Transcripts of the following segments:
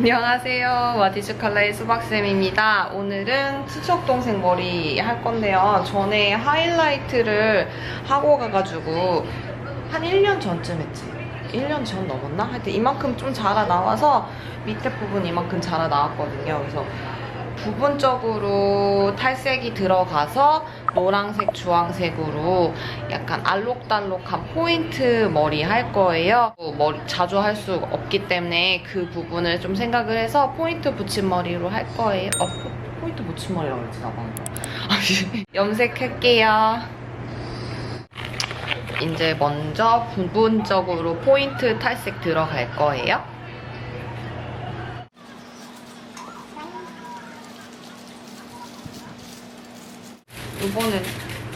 안녕하세요. 와디즈 컬러의 수박쌤입니다. 오늘은 친척 동생 머리 할 건데요. 전에 하이라이트를 하고 가가지고 한 1년 전쯤 했지. 1년 전 넘었나? 하여튼 이만큼 좀 자라 나와서 밑에 부분 이만큼 자라 나왔거든요. 그래서 부분적으로 탈색이 들어가서 노란색, 주황색으로 약간 알록달록한 포인트 머리 할 거예요. 머리 자주 할 수 없기 때문에 그 부분을 좀 생각을 해서 포인트 붙인 머리로 할 거예요. 어, 포- 포인트 붙인 머리라고 그랬지, 나 방금. 염색할게요. 이제 먼저 부분적으로 포인트 탈색 들어갈 거예요. 이번엔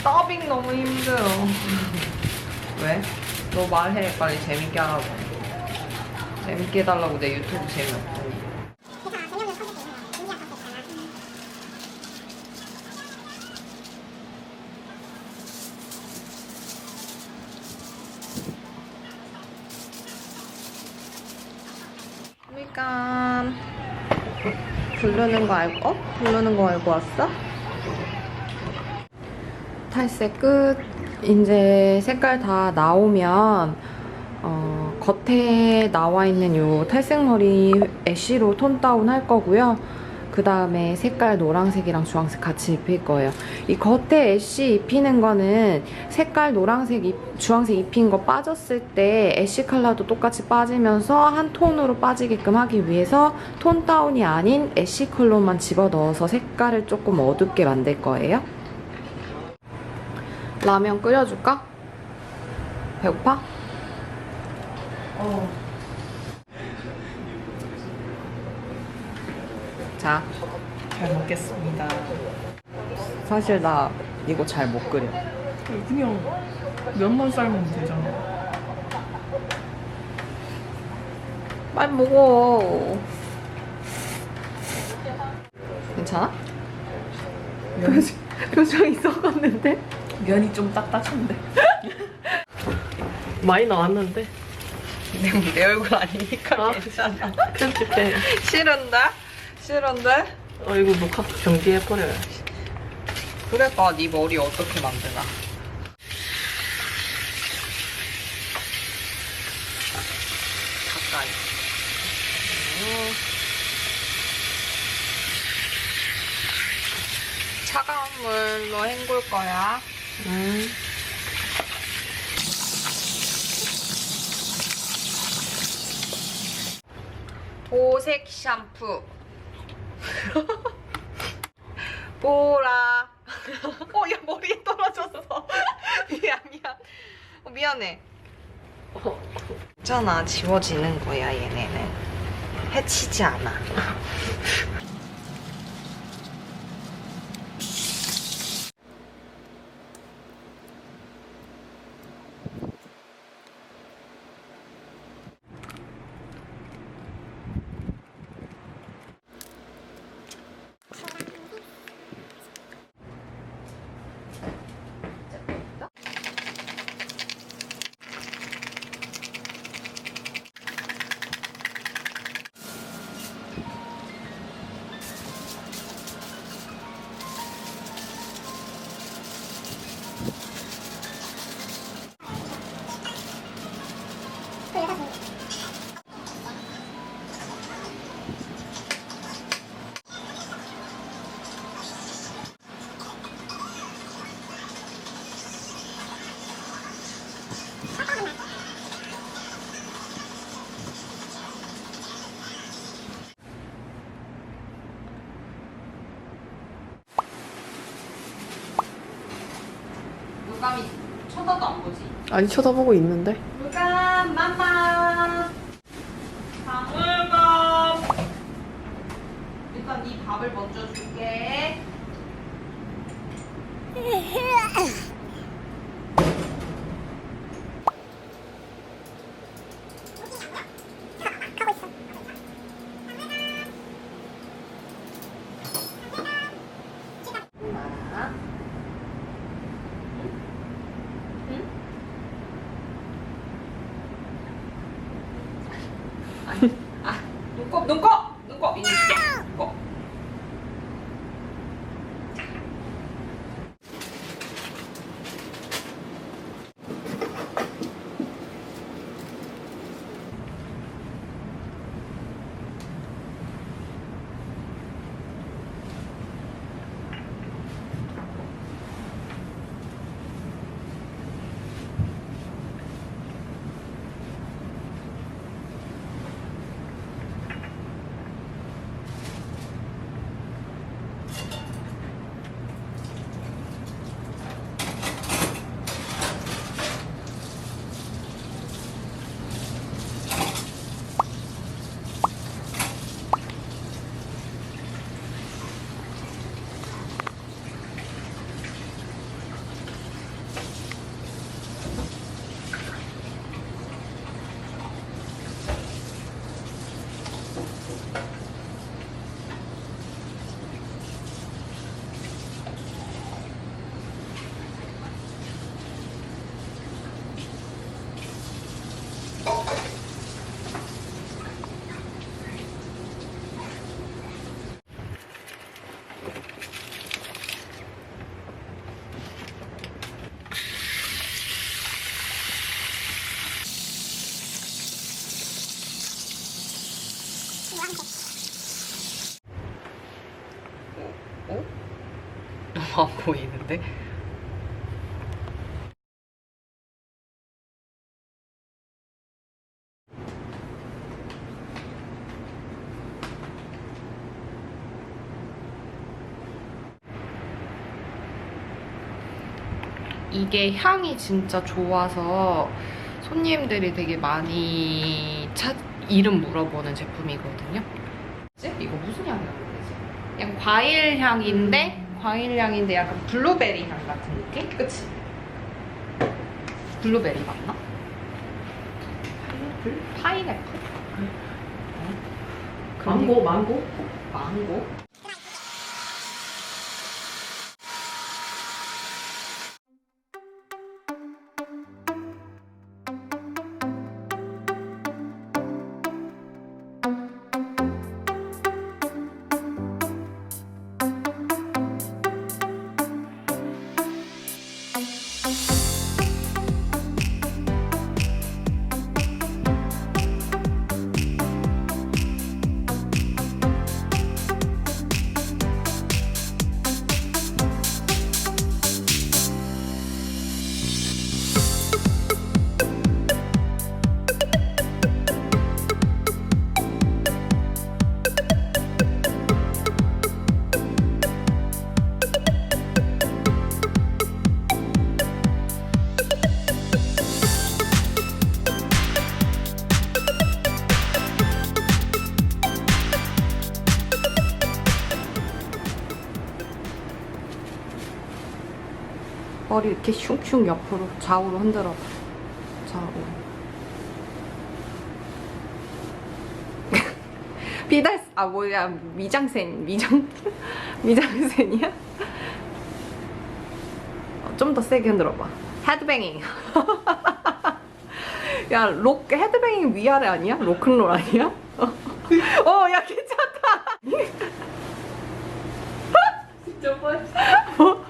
더빙 너무 힘들어. 왜? 너 말해 빨리 재밌게 하라고. 재밌게 해달라고 내 유튜브 재미없고. 그러니까 부르는 거 알고 어? 부르는 거 알고 왔어? 탈색 끝. 이제 색깔 다 나오면 어, 겉에 나와 있는 요 탈색 머리 애쉬로 톤 다운 할 거고요. 그 다음에 색깔 노란색이랑 주황색 같이 입힐 거예요. 이 겉에 애쉬 입히는 거는 색깔 노란색, 입- 주황색 입힌 거 빠졌을 때 애쉬 컬러도 똑같이 빠지면서 한 톤으로 빠지게끔 하기 위해서 톤 다운이 아닌 애쉬 컬러만 집어 넣어서 색깔을 조금 어둡게 만들 거예요. 라면 끓여줄까? 배고파? 어, 자, 잘 먹겠습니다. 사실 나 이거 잘 못 끓여. 그냥 면만 삶으면 되잖아. 빨리 먹어. 괜찮아? 면, 표정이 썩었는데? 면이 좀 딱딱한데. 많이 나왔는데. 내, 내 얼굴 아니니까 아. 괜찮아. 편집해. 싫은데? 싫은데? 어, 이거 녹화 정지해버려야지. 그래봐, 네 머리 어떻게 만드나? 가까이. 음. 차가운 물로 헹굴 거야. 음. 보색 샴푸. 보라. 어, 야, 머리에 떨어졌어. 미안, 미안. 어, 미안해. 있잖아, 지워지는 거야, 얘네는. 해치지 않아. 물감이 쳐다도 안 보지. 아니, 쳐다보고 있는데. 물감, 맘마. 방울감. 일단 네 밥을 먼저 줄게. 아, 눈곱, 눈곱! 어? 너무 안 보이는데? 이게 향이 진짜 좋아서 손님들이 되게 많이 찾, 이름 물어보는 제품이거든요. 이거 무슨 향이라고 되지? 그냥 과일 향인데 과일 향인데 약간 블루베리 향 같은 느낌? 그치? 블루베리 맞나? 파인애플? 파인애플? 어? 망고, 망고? 망고? 머리 이렇게 슝슝 옆으로 좌우로 흔들어 좌우 비달 아 뭐야 미장센 미장 미장센이야? 어, 좀더 세게 흔들어봐 헤드뱅잉 야 록 헤드뱅잉 위아래 아니야? 로큰롤 아니야? 어 야 괜찮다 진짜 맛있어.